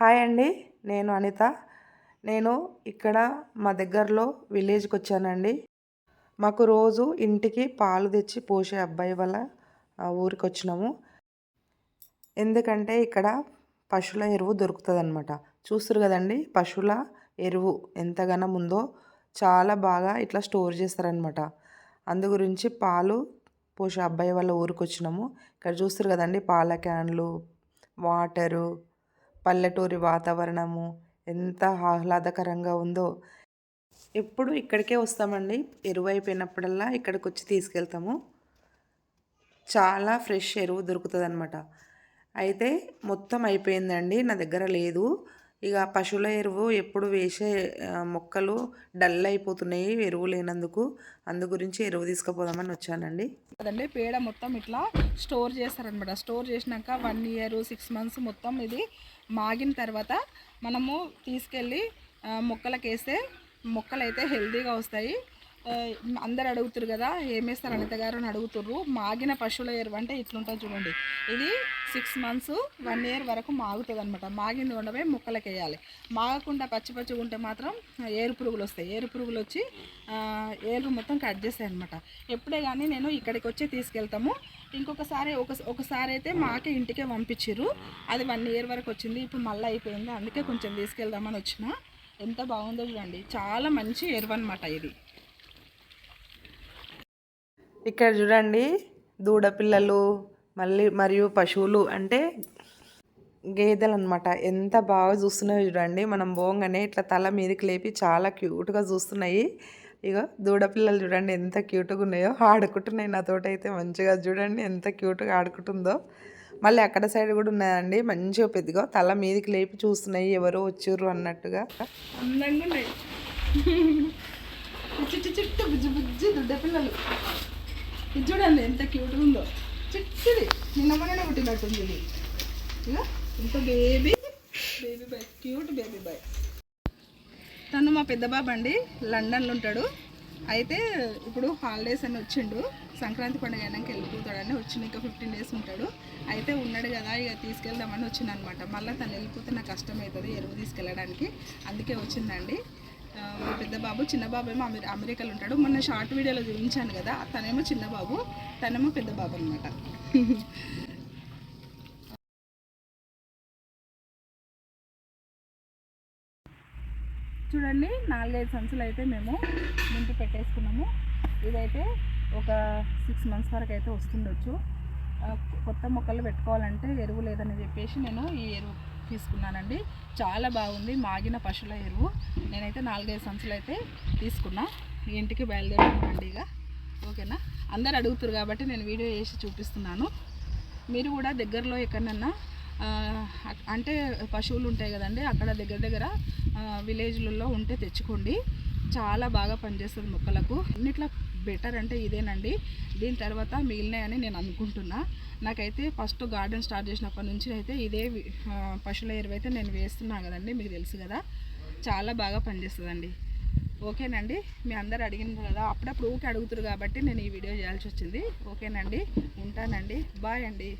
Hi అండి నేను అనిత. నేను ఇక్కడ మా దగ్గరలో విలేజ్కి వచ్చానండి. మాకు రోజు ఇంటికి పాలు తెచ్చి పోసే అబ్బాయి వల్ల ఊరికి వచ్చినాము. ఎందుకంటే ఇక్కడ పశువుల ఎరువు దొరుకుతుంది అనమాట చూస్తారు కదండి పశువుల ఎరువు ఎంతగానో ఉందో చాలా బాగా ఇట్లా స్టోర్ చేస్తారనమాట అందు గురించి పాలు పోసే అబ్బాయి వాళ్ళ ఊరికి వచ్చినాము. ఇక్కడ చూస్తారు కదండి పాల క్యాన్లు వాటరు పల్లెటూరి వాతావరణము ఎంత ఆహ్లాదకరంగా ఉందో. ఎప్పుడు ఇక్కడికే వస్తామండి. ఎరువు అయిపోయినప్పుడల్లా ఇక్కడికి వచ్చి తీసుకెళ్తాము. చాలా ఫ్రెష్ ఎరువు దొరుకుతుంది అనమాట అయితే మొత్తం అయిపోయిందండి. నా దగ్గర లేదు. ఇక పశువుల ఎరువు ఎప్పుడు వేసే మొక్కలు డల్ అయిపోతున్నాయి ఎరువు లేనందుకు అందు గురించి ఎరువు తీసుకుపోదామని వచ్చానండి. అదండి పేడ మొత్తం ఇట్లా స్టోర్ చేస్తారనమాట. స్టోర్ చేసినాక వన్ ఇయర్ సిక్స్ మంత్స్ మొత్తం ఇది మాగిన తర్వాత మనము తీసుకెళ్ళి మొక్కలకేస్తే మొక్కలు అయితే హెల్తీగా వస్తాయి. అందరు అడుగుతారు కదా ఏమేస్తారు అనిత గారు అని అడుగుతుర్రు. మాగిన పశువుల ఎరువు అంటే ఇట్లుంటుంది చూడండి. ఇది సిక్స్ మంత్స్ వన్ ఇయర్ వరకు మాగుతుంది అనమాట మాగింది ఉండవే ముక్కలకి వేయాలి మాగకుండా పచ్చి పచ్చిగా ఉంటే మాత్రం ఏరు పురుగులు వస్తాయి. ఏరు పురుగులు వచ్చి ఏరు మొత్తం కట్ చేస్తాయి అనమాట ఎప్పుడే కానీ నేను ఇక్కడికి వచ్చి తీసుకెళ్తాము. ఇంకొకసారి ఒక ఒకసారి అయితే మాకే ఇంటికే పంపించారు అది వన్ ఇయర్ వరకు వచ్చింది. ఇప్పుడు మళ్ళీ అయిపోయింది. అందుకే కొంచెం తీసుకెళ్దామని వచ్చిన. ఎంత బాగుందో చూడండి. చాలా మంచి ఎరువు అనమాట ఇది. ఇక్కడ చూడండి దూడపిల్లలు మళ్ళీ మరియు పశువులు అంటే గేదెలు అనమాట ఎంత బాగా చూస్తున్నాయో చూడండి. మనం పోగానే ఇట్లా తల మీదకి లేపి చాలా క్యూట్గా చూస్తున్నాయి. ఇక దూడపిల్లలు చూడండి ఎంత క్యూట్గా ఉన్నాయో. ఆడుకుంటున్నాయి నాతోటి అయితే మంచిగా. చూడండి ఎంత క్యూట్గా ఆడుకుంటుందో. మళ్ళీ అక్కడ సైడ్ కూడా ఉన్నాయండి. మంచిగా పెద్దగా తల మీదకి లేపి చూస్తున్నాయి. ఎవరో వచ్చారు అన్నట్టుగా. అందంగా ఉన్నాయి. చుట్టూ బుజ్జి బుజ్జి దుడ్డ పిల్లలు. ఇది చూడండి ఎంత క్యూట్గా ఉందో. చిట్టిది నిన్న మొన్న పుట్టినట్టుంది ఇది. ఇంత baby baby boy cute baby boy తను మా పెద్ద బాబు అండి. లండన్లో ఉంటాడు. అయితే ఇప్పుడు హాలిడేస్ అని వచ్చిండు. సంక్రాంతి పండుగ అయినాక వెళ్ళిపోతాడని వచ్చిన ఇంకా ఫిఫ్టీన్ డేస్ ఉంటాడు. అయితే ఉన్నాడు కదా ఇక తీసుకెళ్దామని వచ్చింది అనమాట మళ్ళీ తను వెళ్ళిపోతే నాకు కష్టమవుతుంది ఎరువు తీసుకెళ్ళడానికి. అందుకే వచ్చిందండి. మా పెద్ద బాబు చిన్న బాబు ఏమో అమెరి అమెరికాలో ఉంటాడు. మొన్న షార్ట్ వీడియోలో చూపించాను కదా తనేమో చిన్న బాబు తనేమో పెద్ద బాబు అనమాట చూడండి నాలుగైదు సంచులు అయితే మేము నింపి పెట్టేసుకున్నాము. ఇదైతే ఒక సిక్స్ మంత్స్ వరకు అయితే వస్తుండొచ్చు. కొత్త మొక్కలు పెట్టుకోవాలంటే ఎరువు లేదని చెప్పేసి నేను ఈ ఎరువు తీసుకున్నానండి. చాలా బాగుంది. మాగిన పశువుల ఎరువు. నేనైతే నాలుగైదు సంచులు అయితే తీసుకున్నా ఇంటికి బయలుదేరుతున్నాండి ఇక. ఓకేనా? అందరు అడుగుతారు కాబట్టి నేను వీడియో వేసి చూపిస్తున్నాను. మీరు కూడా దగ్గరలో ఎక్కడన్నా అంటే పశువులు ఉంటాయి కదండి అక్కడ దగ్గర దగ్గర విలేజ్లలో ఉంటే తెచ్చుకోండి. చాలా బాగా పనిచేస్తుంది మొక్కలకు. అన్నిట్లో బెటర్ అంటే ఇదేనండి. దీని తర్వాత మిగిలినాయని నేను అనుకుంటున్నా. నాకైతే ఫస్ట్ గార్డెన్ స్టార్ట్ చేసినప్పటి నుంచి అయితే ఇదే పశువుల ఎరువైతే నేను వేస్తున్నాను కదండి మీకు తెలుసు కదా. చాలా బాగా పనిచేస్తుందండి. ఓకేనండి? మీ అందరు అడిగినారు కదా అప్పుడప్పుడు ఊకే అడుగుతారు కాబట్టి నేను ఈ వీడియో చేయాల్సి వచ్చింది. ఓకేనండి? ఉంటానండి. బాయ్ అండి.